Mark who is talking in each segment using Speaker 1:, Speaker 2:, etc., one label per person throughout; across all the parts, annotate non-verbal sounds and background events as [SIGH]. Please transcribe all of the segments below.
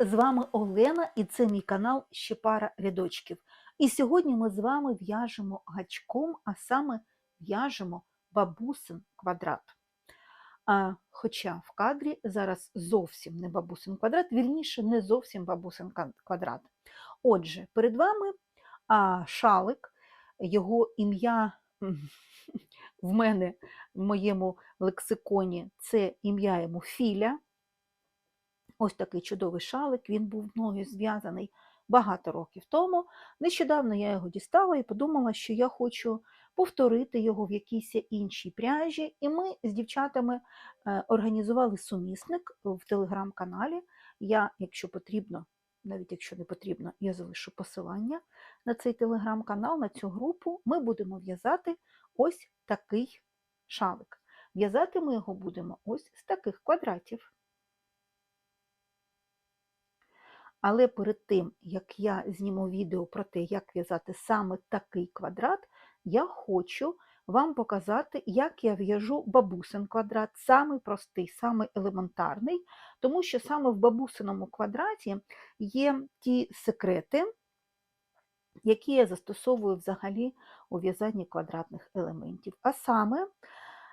Speaker 1: З вами Олена і це мій канал Ще пара рядочків. І сьогодні ми з вами в'яжемо гачком, а саме в'яжемо бабусин квадрат. А, хоча в кадрі зараз зовсім не бабусин квадрат, вільніше не зовсім бабусин квадрат. Отже, перед вами а, шалик, його ім'я [LAUGHS] в мене в моєму лексиконі це ім'я йому Філя. Ось такий чудовий шалик, він був мною зв'язаний багато років тому. Нещодавно я його дістала і подумала, що я хочу повторити його в якійсь іншій пряжі. І ми з дівчатами е, організували сумісник в телеграм-каналі. Я, якщо потрібно, навіть якщо не потрібно, я залишу посилання на цей телеграм-канал, на цю групу. Ми будемо в'язати ось такий шалик. В'язати ми його будемо ось з таких квадратів. Але перед тим, як я зніму відео про те, як в'язати саме такий квадрат, я хочу вам показати, як я в'яжу бабусин квадрат, самий простий, самий елементарний, тому що саме в бабусиному квадраті є ті секрети, які я застосовую взагалі у в'язанні квадратних елементів. А саме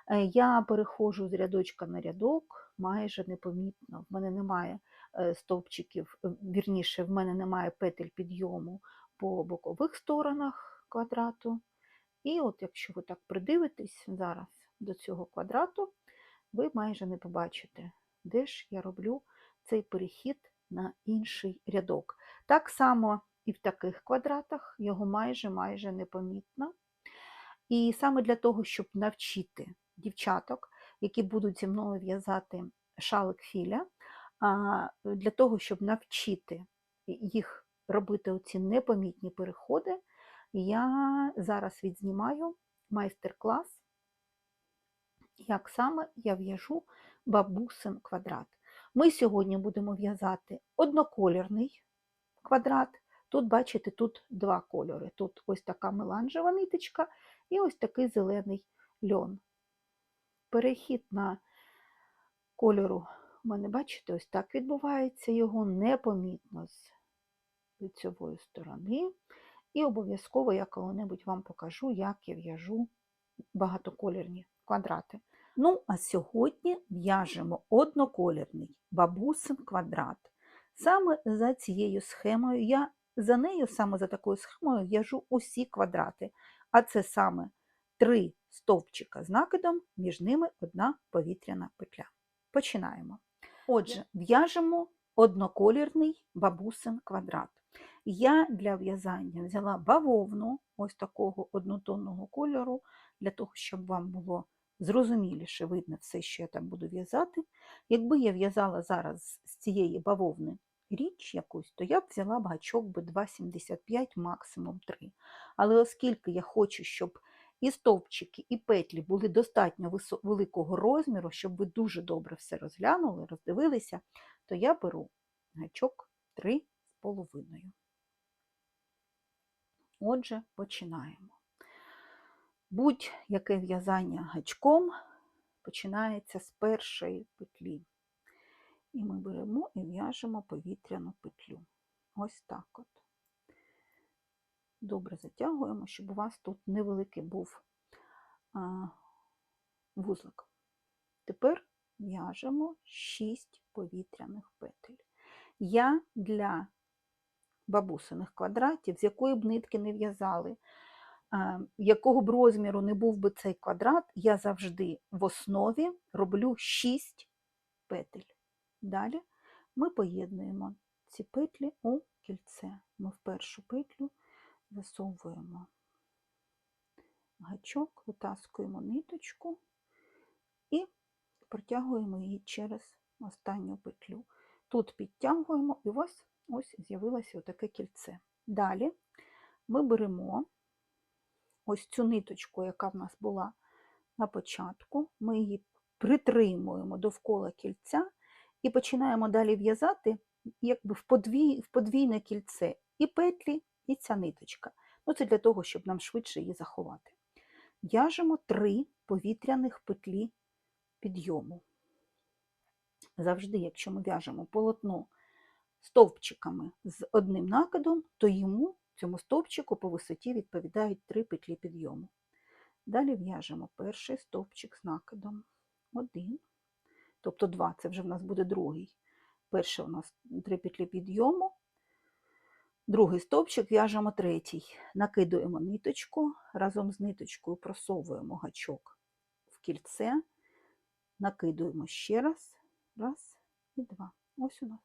Speaker 1: е, я переходжу з рядочка на рядок майже непомітно. В мене немає стовпчиків, е, вірніше, в мене немає петель підйому по бокових сторонах квадрату. І от якщо ви так придивитесь зараз до цього квадрату, ви майже не побачите, де ж я роблю цей перехід на інший рядок. Так само і в таких квадратах його майже майже непомітно. І саме для того, щоб навчити дівчаток, які будуть зі мною в'язати шалик філя, для того, щоб навчити їх робити оці непомітні переходи, я зараз відзнімаю майстер-клас, як саме я в'яжу бабусин квадрат. Ми сьогодні будемо в'язати одноколірний квадрат. Тут, бачите, тут два кольори. Тут ось така меланжева ниточка і ось такий зелений льон. Перехід на кольору у мене, бачите, ось так відбувається, його непомітно з лицьової сторони. І обов'язково я коли-небудь вам покажу, як я в'яжу багатоколірні квадрати. Ну, а сьогодні в'яжемо одноколірний бабусин квадрат. Саме за цією схемою, я за нею, саме за такою схемою, в'яжу усі квадрати. А це саме три стовпчика з накидом, між ними одна повітряна петля. Починаємо. Отже, в'яжемо одноколірний бабусин квадрат. Я для в'язання взяла бавовну ось такого однотонного кольору, для того, щоб вам було зрозуміліше видно все, що я там буду в'язати. Якби я в'язала зараз з цієї бавовни річ якусь, то я б взяла б гачок би 2,75, максимум 3. Але оскільки я хочу, щоб і стовпчики, і петлі були достатньо великого розміру, щоб ви дуже добре все розглянули, роздивилися, то я беру гачок 3,5. Отже, починаємо. Будь-яке в'язання гачком починається з першої петлі. І ми беремо і в'яжемо повітряну петлю. Ось так от. Добре затягуємо, щоб у вас тут невеликий був вузлик. Тепер в'яжемо 6 повітряних петель. Я для бабусиних квадратів, з якої б нитки не в'язали, якого б розміру не був би цей квадрат, я завжди в основі роблю 6 петель. Далі ми поєднуємо ці петлі у кільце. Ми в першу петлю засовуємо гачок, витаскуємо ниточку і протягуємо її через останню петлю. Тут підтягуємо і ось ось з'явилося таке кільце. Далі ми беремо ось цю ниточку, яка в нас була на початку, ми її притримуємо довкола кільця і починаємо далі в'язати якби в подвійне кільце і петлі, і ця ниточка. Ну, Це для того, щоб нам швидше її заховати. В'яжемо три повітряних петлі підйому. Завжди, якщо ми в'яжемо полотно стовпчиками з одним накидом, то йому, цьому стовпчику по висоті відповідають три петлі підйому. Далі в'яжемо перший стовпчик з накидом. Один, тобто два, це вже в нас буде другий. Перший у нас три петлі підйому, другий стовпчик в'яжемо третій. Накидуємо ниточку, разом з ниточкою просовуємо гачок в кільце, накидуємо ще раз, раз і два. Ось у нас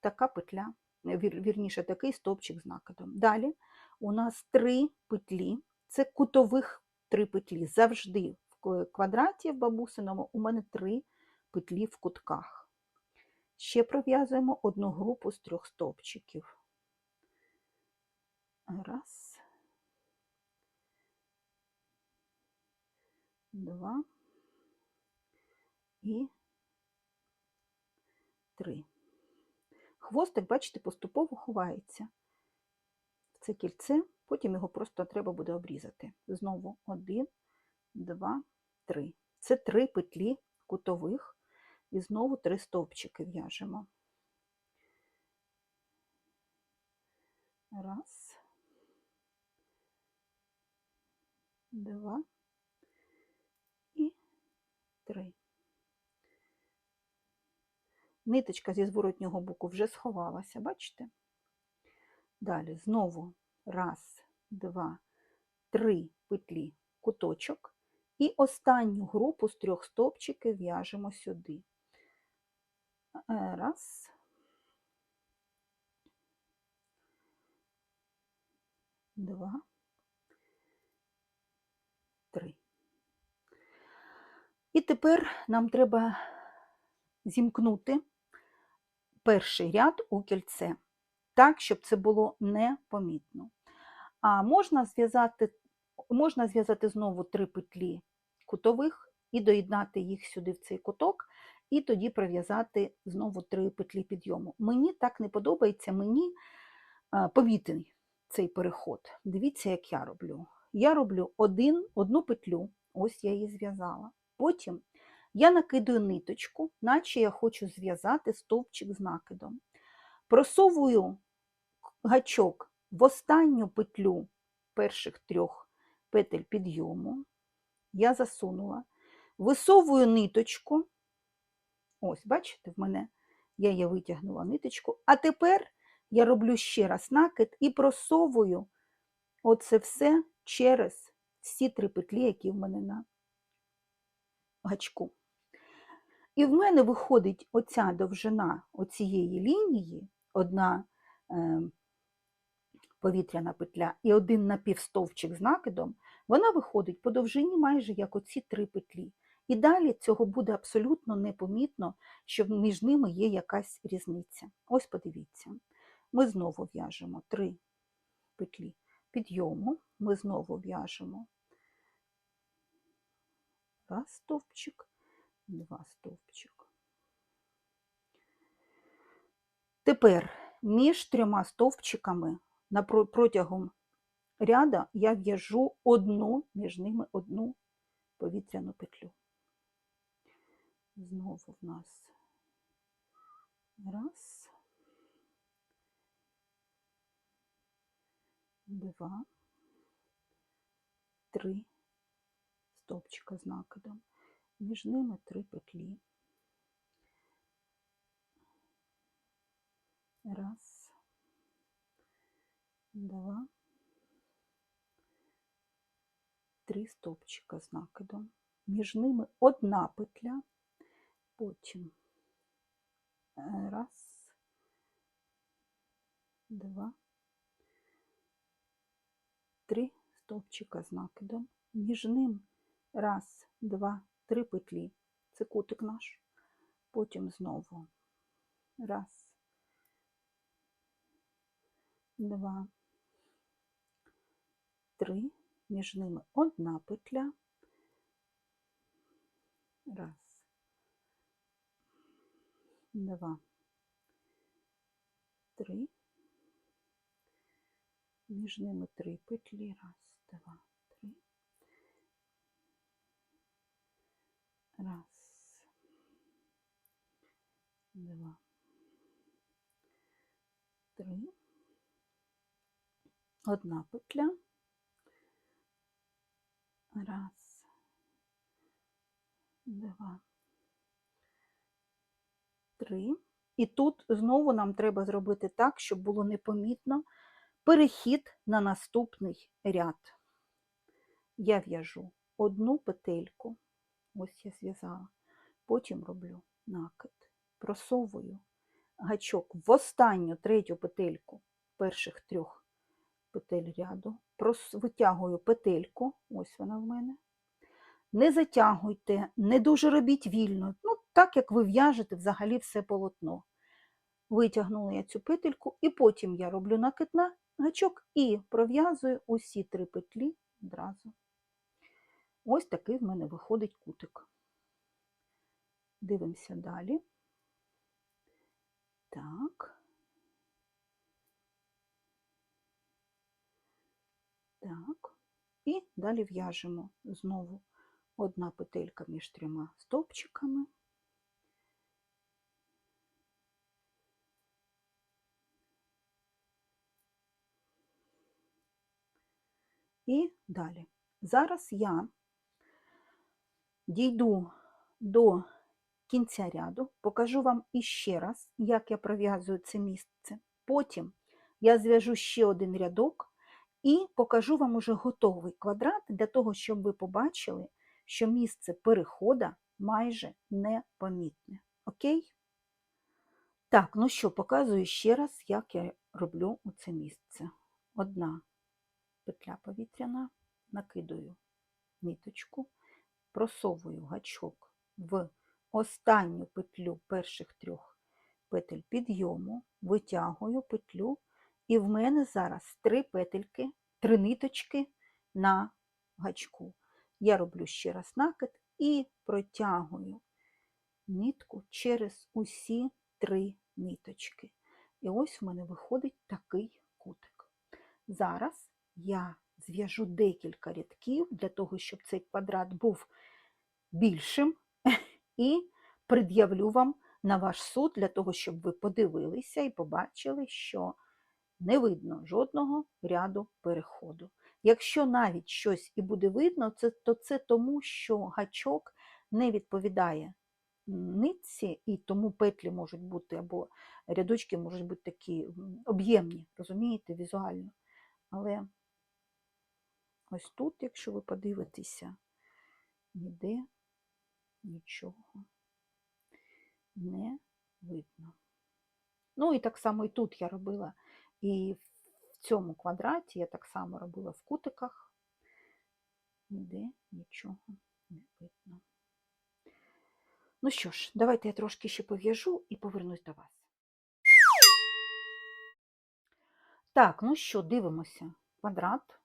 Speaker 1: така петля, вірніше, такий стовпчик з накидом. Далі у нас три петлі, це кутових три петлі. Завжди в квадраті в бабусиному у мене три петлі в кутках. Ще пров'язуємо одну групу з трьох стовпчиків. Раз, два і три. Хвостик, бачите, поступово ховається в це кільце, потім його просто треба буде обрізати. Знову один, два, три. Це три петлі кутових і знову три стовпчики в'яжемо. Раз, два і три. Ниточка зі зворотнього боку вже сховалася, бачите? Далі знову раз, два, три петлі куточок і останню групу з трьох стовпчиків в'яжемо сюди. Е, раз. Два. Три. І тепер нам треба зімкнути перший ряд у кільце, так, щоб це було непомітно. А можна зв'язати можна зв'язати знову три петлі кутових і доєднати їх сюди в цей куток, і тоді пров'язати знову три петлі підйому. Мені так не подобається, мені помітний цей переход. Дивіться, як я роблю. Я роблю один, одну петлю, ось я її зв'язала. Потім я накидую ниточку, наче я хочу зв'язати стовпчик з накидом. Просовую гачок в останню петлю перших трьох петель підйому. Я засунула, висовую ниточку. Ось, бачите, в мене я її витягнула ниточку. А тепер я роблю ще раз накид і просовую оце все через всі три петлі, які в мене на гачку. І в мене виходить оця довжина оцієї лінії, одна е, повітряна петля і один напівстовчик з накидом, вона виходить по довжині майже як оці три петлі. І далі цього буде абсолютно непомітно, що між ними є якась різниця. Ось подивіться, ми знову в'яжемо три петлі підйому, ми знову в'яжемо раз стовпчик, два стовпчик. Тепер між трьома стовпчиками протягом ряда я в'яжу одну, між ними одну повітряну петлю. Знову в нас раз, два, три стовпчика з накидом, між ними три петлі. Раз, два, три стовпчика з накидом. Між ними одна петля, потім раз, два, три стовпчика з накидом. Між ним раз, два, три петлі. Це кутик наш. Потім знову. Раз, два, три, між ними одна петля, раз, два, три, між ними три петлі, раз, два, три, раз, два, три, одна петля, раз, два, три. І тут знову нам треба зробити так, щоб було непомітно. Перехід на наступний ряд. Я в'яжу одну петельку, ось я зв'язала, потім роблю накид, просовую гачок в останню третю петельку перших трьох петель ряду, витягую петельку, ось вона в мене. Не затягуйте, не дуже робіть вільно, ну, так як ви в'яжете взагалі все полотно. Витягнула я цю петельку, і потім я роблю накид на гачок і пров'язую усі три петлі одразу. Ось такий в мене виходить кутик. Дивимося далі. Так. Так. І далі в'яжемо знову одна петелька між трьома стовпчиками. І далі. Зараз я дійду до кінця ряду, покажу вам іще раз, як я пров'язую це місце. Потім я зв'яжу ще один рядок і покажу вам уже готовий квадрат для того, щоб ви побачили, що місце перехода майже непомітне. Окей? Так, ну що, показую ще раз, як я роблю оце місце. Одна петля повітряна, накидаю ниточку, просовую гачок в останню петлю перших трьох петель підйому, витягую петлю, і в мене зараз три петельки, три ниточки на гачку. Я роблю ще раз накид і протягую нитку через усі три ниточки. І ось в мене виходить такий кутик. Зараз я зв'яжу декілька рядків для того, щоб цей квадрат був більшим, [LAUGHS] і пред'явлю вам на ваш суд для того, щоб ви подивилися і побачили, що не видно жодного ряду переходу. Якщо навіть щось і буде видно, це, то це тому, що гачок не відповідає нитці, і тому петлі можуть бути, або рядочки можуть бути такі об'ємні, розумієте, візуально. Але ось тут, якщо ви подивитеся, ніде нічого не видно. Ну і так само і тут я робила, і в цьому квадраті я так само робила в кутиках, ніде нічого не видно. Ну що ж, давайте я трошки ще пов'яжу і повернусь до вас. Так, ну що, дивимося. Квадрат.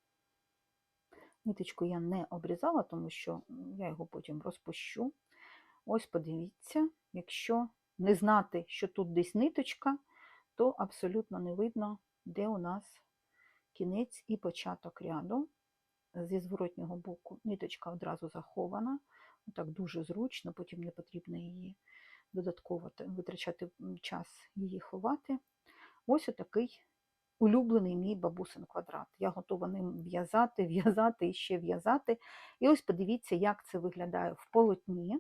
Speaker 1: Ниточку я не обрізала, тому що я його потім розпущу. Ось подивіться, якщо не знати, що тут десь ниточка, то абсолютно не видно, де у нас кінець і початок ряду. Зі зворотнього боку ниточка одразу захована. Так дуже зручно, потім не потрібно її додатково витрачати час її ховати. Ось отакий улюблений мій бабусин квадрат. Я готова ним в'язати, [LAUGHS] в'язати і ще в'язати. І ось подивіться, як це виглядає в полотні.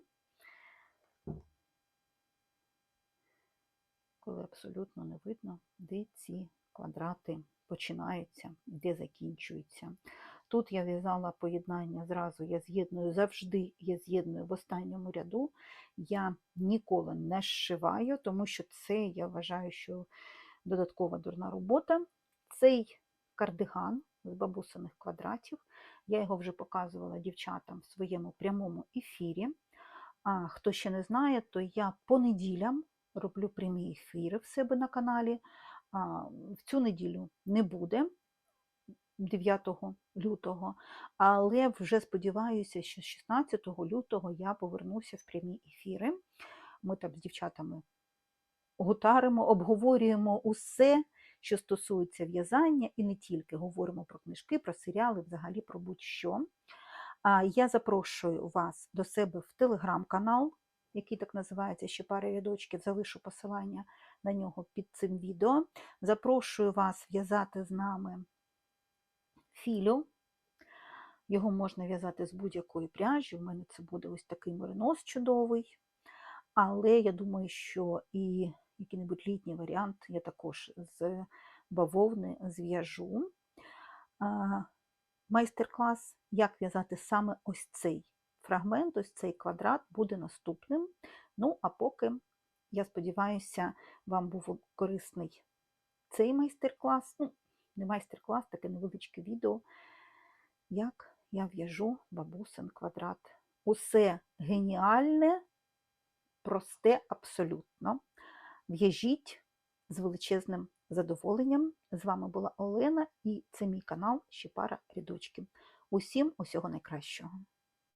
Speaker 1: Коли абсолютно не видно, де ці квадрати починаються, де закінчуються. Тут я в'язала поєднання зразу, я з'єдную завжди, я з'єдную в останньому ряду. Я ніколи не зшиваю, тому що це, я вважаю, що додаткова дурна робота. Цей кардиган з бабусиних квадратів, я його вже показувала дівчатам в своєму прямому ефірі. А хто ще не знає, то я по неділям роблю прямі ефіри в себе на каналі. А, в цю неділю не буде 9 лютого, але вже сподіваюся, що 16 лютого я повернуся в прямі ефіри. Ми там з дівчатами гутаримо, обговорюємо усе, що стосується в'язання, і не тільки говоримо про книжки, про серіали, взагалі про будь-що. А Я запрошую вас до себе в телеграм-канал. який так називається ще пара рядочків, залишу посилання на нього під цим відео. Запрошую вас в'язати з нами філю. Його можна в'язати з будь-якої пряжі. У мене це буде ось такий меринос чудовий. Але я думаю, що і який-небудь літній варіант я також з бавовни зв'яжу. Майстер-клас, як в'язати саме ось цей фрагмент, ось цей квадрат буде наступним. Ну, а поки, я сподіваюся, вам був корисний цей майстер-клас. Ну, не майстер-клас, таке невеличке відео, як я в'яжу бабусин квадрат. Усе геніальне, просте абсолютно. В'яжіть з величезним задоволенням. З вами була Олена і це мій канал Ще пара. Усім усього найкращого.